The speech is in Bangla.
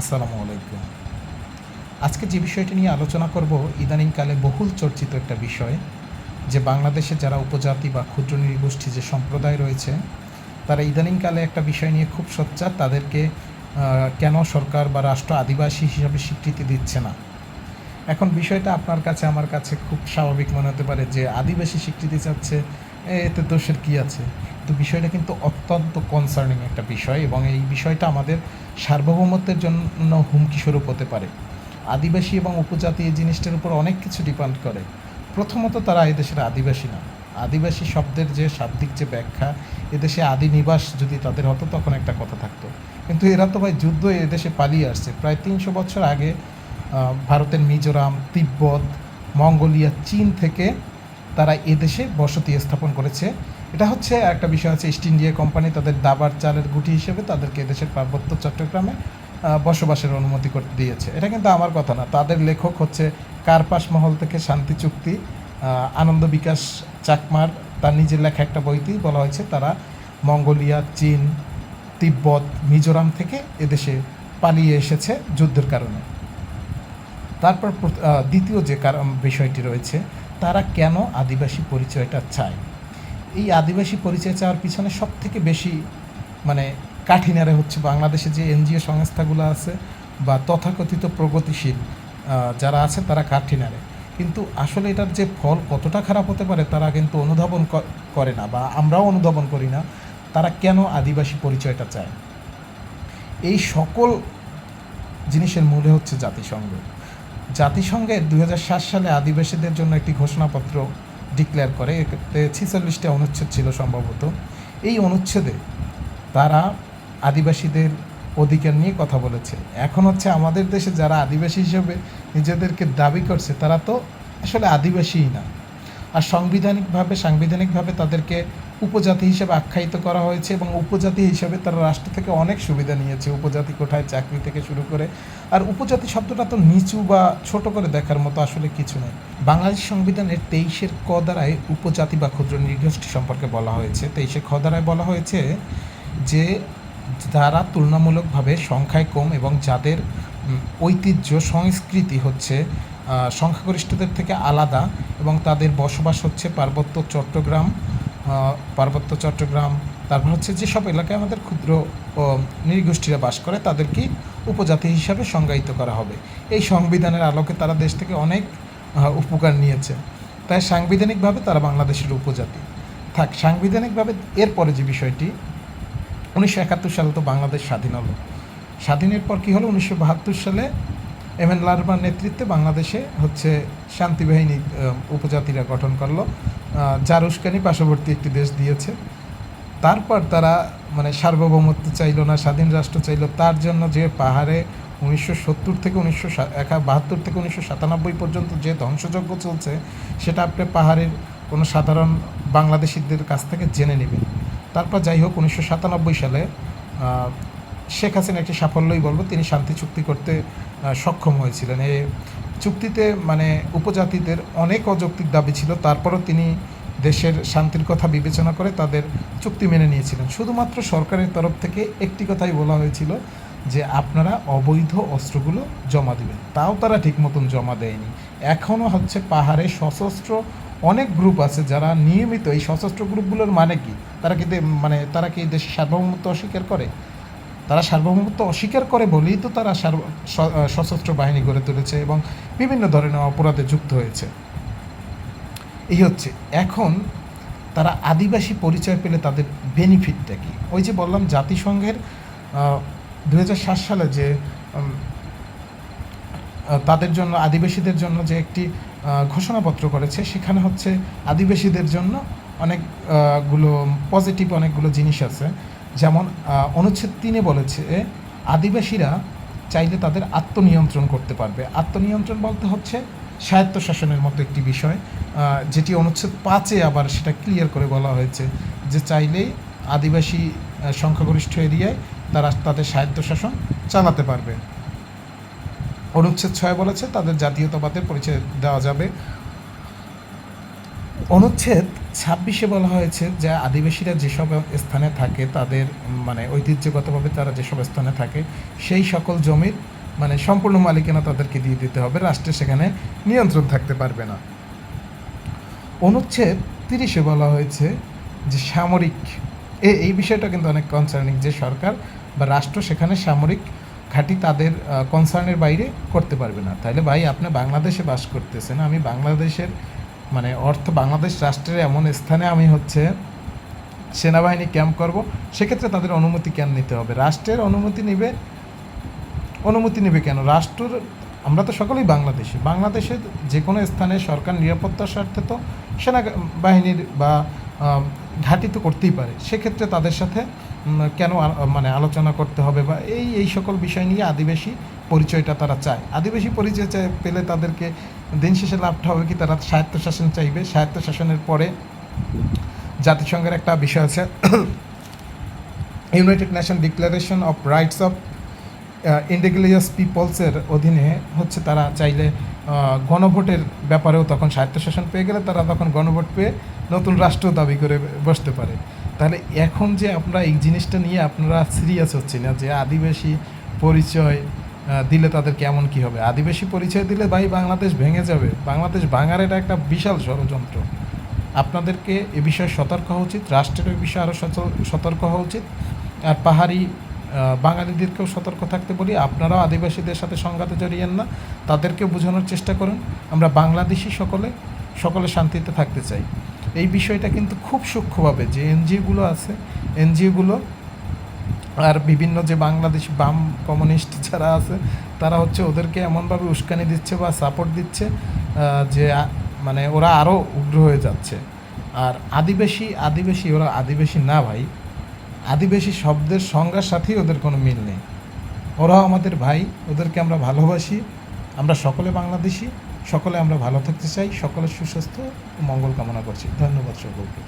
আসসালামু আলাইকুম। আজকে যে বিষয়টি নিয়ে আলোচনা করব, ইদানিংকালে বহুল চর্চিত একটা বিষয় যে বাংলাদেশে যারা উপজাতি বা ক্ষুদ্র নৃগোষ্ঠী যে সম্প্রদায় রয়েছে, তারা ইদানিংকালে একটা বিষয় নিয়ে খুব সোচ্চার, তাদেরকে কেন সরকার বা রাষ্ট্র আদিবাসী হিসাবে স্বীকৃতি দিচ্ছে না? এখন বিষয়টা আপনার কাছে, আমার কাছে খুব স্বাভাবিক মনে হতে পারে যে আদিবাসী স্বীকৃতি চাচ্ছে এতে দোষের কী আছে? তো বিষয়টা কিন্তু অত্যন্ত কনসার্নিং একটা বিষয় এবং এই বিষয়টা আমাদের সার্বভৌমত্বের জন্য হুমকি স্বরূপ হতে পারে। আদিবাসী এবং উপজাতি এই জিনিসটার উপর অনেক কিছু ডিপেন্ড করে। প্রথমত তারা এদেশের আদিবাসী না। আদিবাসী শব্দের যে শাব্দিক যে ব্যাখ্যা এদেশে আদি নিবাস যদি তাদের হতো তখন একটা কথা থাকতো। কিন্তু এরা তো ভাই যুদ্ধ এদেশে পালিয়ে আসছে। প্রায় তিনশো বছর আগে ভারতের মিজোরাম, তিব্বত, মঙ্গোলিয়া, চীন থেকে তারা এদেশে বসতি স্থাপন করেছে। এটা হচ্ছে একটা বিষয় আছে ইস্ট ইন্ডিয়া কোম্পানি তাদের দাবার চালের গুটি হিসেবে তাদেরকে এদেশের পার্বত্য চট্টগ্রামে বসবাসের অনুমতি করতে দিয়েছে। এটা কিন্তু আমার কথা না। তাদের লেখক হচ্ছে কার্পাস মহল থেকে শান্তি চুক্তি আনন্দ বিকাশ চাকমার, তার নিজের লেখা একটা বইতেই বলা হয়েছে, তারা মঙ্গোলিয়া, চীন, তিব্বত, মিজোরাম থেকে এদেশে পালিয়ে এসেছে যুদ্ধের কারণে। তারপর দ্বিতীয় যে কারণ বিষয়টি রয়েছে, তারা কেন আদিবাসী পরিচয়টা চায়? এই আদিবাসী পরিচয় চাওয়ার পিছনে সব থেকে বেশি মানে কাঠিনারে হচ্ছে বাংলাদেশে যে এনজিও সংস্থাগুলো আছে বা তথাকথিত প্রগতিশীল যারা আছে তারা কাঠিনারে কিন্তু আসলে এটার যে ফল কতটা খারাপ হতে পারে তারা কিন্তু অনুধাবন করে না বা আমরাও অনুধাবন করি না, তারা কেন আদিবাসী পরিচয়টা চায়? এই সকল জিনিসের মূলে হচ্ছে জাতিসংঘ। জাতিসংঘের দু হাজার সাত সালে আদিবাসীদের জন্য একটি ঘোষণাপত্র ডিক্লেয়ার করে, এতে ছিচল্লিশটা অনুচ্ছেদ ছিল সম্ভবত। এই অনুচ্ছেদে তারা আদিবাসীদের অধিকার নিয়ে কথা বলেছে। এখন হচ্ছে আমাদের দেশে যারা আদিবাসী হিসেবে নিজেদেরকে দাবি করছে, তারা তো আসলে আদিবাসীই না। আর সাংবিধানিকভাবে সাংবিধানিকভাবে তাদেরকে উপজাতি হিসেবে আখ্যায়িত করা হয়েছে এবং উপজাতি হিসেবে তারা রাষ্ট্র থেকে অনেক সুবিধা নিয়েছে। উপজাতি কোঠায় চাকরি থেকে শুরু করে। আর উপজাতি শব্দটা তো নিচু বা ছোট করে দেখার মতো আসলে কিছু নয় বাংলাদেশ সংবিধানের তেইশের ক দ্বারায় উপজাতি বা ক্ষুদ্র নৃগোষ্ঠী সম্পর্কে বলা হয়েছে। তেইশে খ দ্বারায় বলা হয়েছে যে যারা তুলনামূলকভাবে সংখ্যায় কম এবং যাদের ঐতিহ্য, সংস্কৃতি হচ্ছে সংখ্যাগরিষ্ঠদের থেকে আলাদা এবং তাদের বসবাস হচ্ছে পার্বত্য চট্টগ্রাম পার্বত্য চট্টগ্রাম, তারপর হচ্ছে যেসব এলাকায় আমাদের ক্ষুদ্র নৃগোষ্ঠীরা বাস করে, তাদেরকে উপজাতি হিসাবে সংজ্ঞায়িত করা হবে। এই সংবিধানের আলোকে তারা দেশ থেকে অনেক উপকার নিয়েছে। তাই সাংবিধানিকভাবে তারা বাংলাদেশের উপজাতি। থাক, সাংবিধানিকভাবে এরপরে যে বিষয়টি, উনিশশো একাত্তর সালে তো বাংলাদেশ স্বাধীন হলো। স্বাধীনের পর কী হলো? উনিশশো বাহাত্তর সালে এম এন লারবার নেতৃত্বে বাংলাদেশে হচ্ছে শান্তি বাহিনী উপজাতিরা গঠন করল। যার উস্কানি পার্শ্ববর্তী একটি দেশ দিয়েছে। তারপর তারা মানে সার্বভৌমত্ব চাইলো না, স্বাধীন রাষ্ট্র চাইলো। তার জন্য যে পাহাড়ে উনিশশো সত্তর থেকে উনিশশো একা, বাহাত্তর থেকে উনিশশো সাতানব্বই পর্যন্ত যে ধ্বংসযজ্ঞ চলছে, সেটা আপনি পাহাড়ের কোনো সাধারণ বাংলাদেশিদের কাছ থেকে জেনে নেবেন। তারপর যাই হোক, উনিশশো সাতানব্বই সালে শেখ হাসিনা একটি সাফল্যই বলব, তিনি শান্তি চুক্তি করতে সক্ষম হয়েছিলেন। এ চুক্তিতে মানে উপজাতিদের অনেক অযৌক্তিক দাবি ছিল, তারপরও তিনি দেশের শান্তির কথা বিবেচনা করে তাদের চুক্তি মেনে নিয়েছিলেন। শুধুমাত্র সরকারের তরফ থেকে একটি কথাই বলা হয়েছিল যে, আপনারা অবৈধ অস্ত্রগুলো জমা দিবেন। তাও তারা ঠিক মতন জমা দেয়নি। এখনও হচ্ছে পাহাড়ে সশস্ত্র অনেক গ্রুপ আছে যারা নিয়মিত এই সশস্ত্র গ্রুপগুলোর মানে কি? তারা কি মানে তারা কি দেশের সার্বভৌমত্ব অস্বীকার করে? তারা সার্বভৌমত্ব অস্বীকার করে বলেই তো তারা সশস্ত্র বাহিনী গড়ে তুলেছে এবং বিভিন্ন ধরনের অপরাধে যুক্ত হয়েছে। এই হচ্ছে, এখন তারা আদিবাসী পরিচয় পেলে তাদের বেনিফিটটা কি? ওই যে বললাম জাতিসংঘের দুহাজার সাত সালে যে তাদের জন্য, আদিবাসীদের জন্য যে একটি ঘোষণাপত্র করেছে, সেখানে হচ্ছে আদিবাসীদের জন্য অনেকগুলো পজিটিভ অনেকগুলো জিনিস আছে। যেমন অনুচ্ছেদ তিনে বলেছে, আদিবাসীরা চাইলে তাদের আত্মনিয়ন্ত্রণ করতে পারবে। আত্মনিয়ন্ত্রণ বলতে হচ্ছে স্বায়ত্তশাসনের মতো একটি বিষয় যেটি অনুচ্ছেদ পাঁচে আবার সেটা ক্লিয়ার করে বলা হয়েছে যে চাইলেই আদিবাসী সংখ্যাগরিষ্ঠ এরিয়ায় তারা তাদের স্বায়ত্তশাসন চালাতে পারবে। অনুচ্ছেদ ছয় বলেছে, তাদের জাতীয়তাবাদের পরিচয় দেওয়া যাবে। অনুচ্ছেদ ছাব্বিশে বলা হয়েছে যে আদিবাসীরা যেসব স্থানে থাকে, তাদের মানে ঐতিহ্যগতভাবে তারা যেসব স্থানে থাকে, সেই সকল জমির মানে সম্পূর্ণ মালিকানা তাদেরকে দিয়ে দিতে হবে। রাষ্ট্রের সেখানে নিয়ন্ত্রণ থাকতে পারবে না। অনুচ্ছেদ তিরিশে বলা হয়েছে যে সামরিক, এ, এই বিষয়টা কিন্তু অনেক কনসার্নিং যে সরকার বা রাষ্ট্র সেখানে সামরিক ঘাঁটি তাদের কনসার্নের বাইরে করতে পারবে না। তাহলে ভাই, আপনি বাংলাদেশে বাস করতেছেন, আমি বাংলাদেশের মানে অর্থ বাংলাদেশ রাষ্ট্রের এমন স্থানে আমি হচ্ছে সেনাবাহিনী ক্যাম্প করব। সেক্ষেত্রে তাদের অনুমতি কেন নিতে হবে? রাষ্ট্রের অনুমতি নিবে? অনুমতি নেবে কেন? রাষ্ট্রের, আমরা তো সকলেই বাংলাদেশি। বাংলাদেশের যে কোনো স্থানে সরকার নিরাপত্তার স্বার্থে তো সেনা বাহিনীর বা ঘাঁটি তো করতেই পারে। সেক্ষেত্রে তাদের সাথে কেন মানে আলোচনা করতে হবে বা এই এই সকল বিষয় নিয়ে আদিবাসী পরিচয়টা তারা চায়। আদিবাসী পরিচয় চায় পেলে তাদেরকে দিন শেষে লাভটা হবে কি, তারা স্বায়ত্তশাসন চাইবে। স্বায়ত্তশাসনের পরে জাতিসংঘের একটা বিষয় আছে। United Nation declaration of rights of indigenous পিপলসের অধীনে হচ্ছে তারা চাইলে গণভোটের ব্যাপারেও তখন স্বায়ত্তশাসন পেয়ে গেলে তারা তখন গণভোট পেয়ে নতুন রাষ্ট্র দাবি করে বসতে পারে। তাহলে এখন যে আমরা এই জিনিসটা নিয়ে আপনারা সিরিয়াস হচ্ছি না, যে আদিবাসী পরিচয় দিলে তাদের কেমন কি হবে? আদিবাসী পরিচয় দিলে ভাই বাংলাদেশ ভেঙে যাবে। বাংলাদেশ ভাঙার এটা একটা বিশাল ষড়যন্ত্র। আপনাদেরকে এ বিষয়ে সতর্ক হওয়া উচিত, রাষ্ট্রের এই বিষয়ে আরও সতর্ক হওয়া উচিত। আর পাহাড়ি বাঙালিদেরকেও সতর্ক থাকতে বলি, আপনারাও আদিবাসীদের সাথে সংঘাতে জড়িয়েন না তাদেরকে বোঝানোর চেষ্টা করুন। আমরা বাংলাদেশি সকলে সকলে শান্তিতে থাকতে চাই। এই বিষয়টা কিন্তু খুব সূক্ষ্মভাবে যে এনজিওগুলো আছে, এনজিওগুলো আর বিভিন্ন যে বাংলাদেশি বাম কমিউনিস্ট যারা আছে, তারা হচ্ছে ওদেরকে এমনভাবে উস্কানি দিচ্ছে বা সাপোর্ট দিচ্ছে যে মানে ওরা আরও উগ্র হয়ে যাচ্ছে। আর আদিবাসী আদিবাসী ওরা আদিবাসী না ভাই, আদিবাসী শব্দের সংজ্ঞার সাথেই ওদের কোনো মিল নেই। ওরাও আমাদের ভাই, ওদেরকে আমরা ভালোবাসি, আমরা সকলে বাংলাদেশি, সকলে আমরা ভালো থাকতে চাই সকলের সুস্বাস্থ্য ও মঙ্গল কামনা করছি। ধন্যবাদ সকলকে।